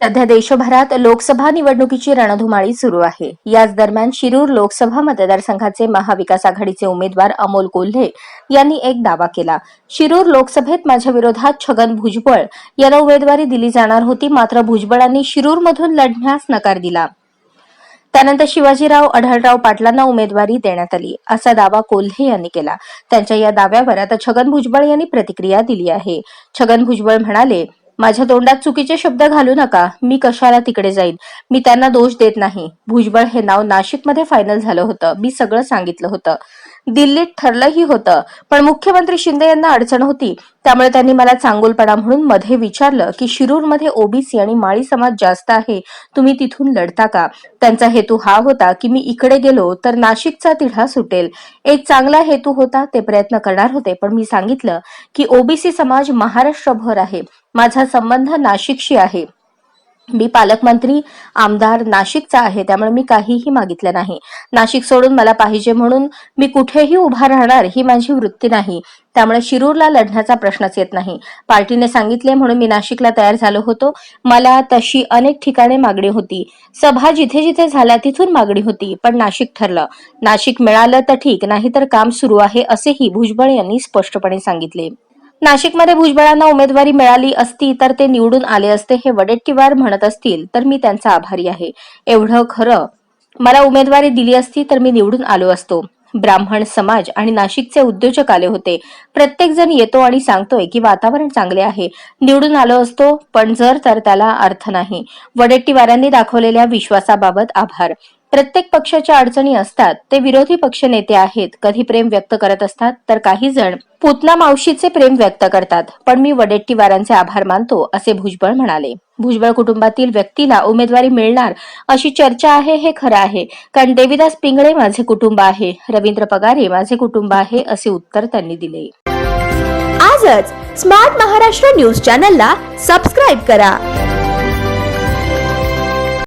सध्या देशभरात लोकसभा निवडणुकीची रणधुमाळी सुरू आहे. याच दरम्यान शिरूर लोकसभा मतदारसंघाचे महाविकास आघाडीचे उमेदवार अमोल कोल्हे यांनी एक दावा केला. शिरूर लोकसभेत माझ्या विरोधात छगन भुजबळ यांना उमेदवारी दिली जाणार होती मात्र भुजबळांनी शिरूरमधून लढण्यास नकार दिला. त्यानंतर शिवाजीराव अढळराव पाटलांना उमेदवारी देण्यात आली असा दावा कोल्हे यांनी केला. त्यांच्या या दाव्यावर आता छगन भुजबळ यांनी प्रतिक्रिया दिली आहे. छगन भुजबळ म्हणाले माझ्या तोंडात चुकीचे शब्द घालू नका. मी कशाला तिकडे जाईन? मी त्यांना दोष देत नाही. भुजबळ हे नाव नाशिकमध्ये फायनल झालं होतं. मी सगळं सांगितलं होतं. दिल्लीत ठरलंही होतं. पण मुख्यमंत्री शिंदे यांना अडचण होती. त्यामुळे त्यांनी मला चांगुलपणा म्हणून मध्ये विचारलं की शिरूरमध्ये ओबीसी आणि माळी समाज जास्त आहे तुम्ही तिथून लढता का? त्यांचा हेतू हा होता की मी इकडे गेलो तर नाशिकचा तिढा सुटेल. एक चांगला हेतू होता ते प्रयत्न करणार होते. पण मी सांगितलं की ओबीसी समाज महाराष्ट्रभर आहे. माझा संबंध नाशिकशी आहे. मी पालकमंत्री आमदार नाशिकचा आहे त्यामुळे मी काहीही मागितलं नाही. नाशिक सोडून मला पाहिजे म्हणून मी कुठेही उभा राहणार ही माझी वृत्ती नाही. त्यामुळे शिरूरला लढण्याचा प्रश्नच येत नाही. पार्टीने सांगितले म्हणून मी नाशिकला तयार झालो होतो. मला तशी अनेक ठिकाणे मागणी होती. सभा जिथे जिथे झाल्या तिथून मागणी होती पण नाशिक ठरलं. नाशिक मिळालं तर ठीक नाही तर काम सुरू आहे असेही भुजबळ यांनी स्पष्टपणे सांगितले. नाशिकमध्ये भुजबळांना उमेदवारी मिळाली असती तर ते निवडून आले असते हे वडेट्टीवार म्हणत असतील तर मी त्यांचा आभारी आहे. एवढं खरं. मला उमेदवारी दिली असती तर मी निवडून आलो असतो. ब्राह्मण समाज आणि नाशिकचे उद्योजक आले होते. प्रत्येक जण येतो आणि सांगतोय की वातावरण चांगले आहे. निवडून आलो असतो पण जर तर त्याला अर्थ नाही. वडेट्टीवारांनी दाखवलेल्या विश्वासाबाबत आभार. प्रत्येक पक्षाच्या अडचणी असतात ते विरोधी पक्ष नेते आहेत. कधी प्रेम व्यक्त करत असतात तर काही जण पुतना मावशीचे प्रेम व्यक्त करतात. पण मी वडेट्टीवारांचे आभार मानतो असे भुजबळ म्हणाले. भुजबळ कुटुंबातील व्यक्तीला उमेदवारी मिळणार अशी चर्चा आहे हे खरं आहे. कारण देविदास पिंगळे माझे कुटुंब आहे रवींद्र पगारे माझे कुटुंब आहे असे उत्तर त्यांनी दिले. आजच स्मार्ट महाराष्ट्र न्यूज चॅनलला सबस्क्राईब करा.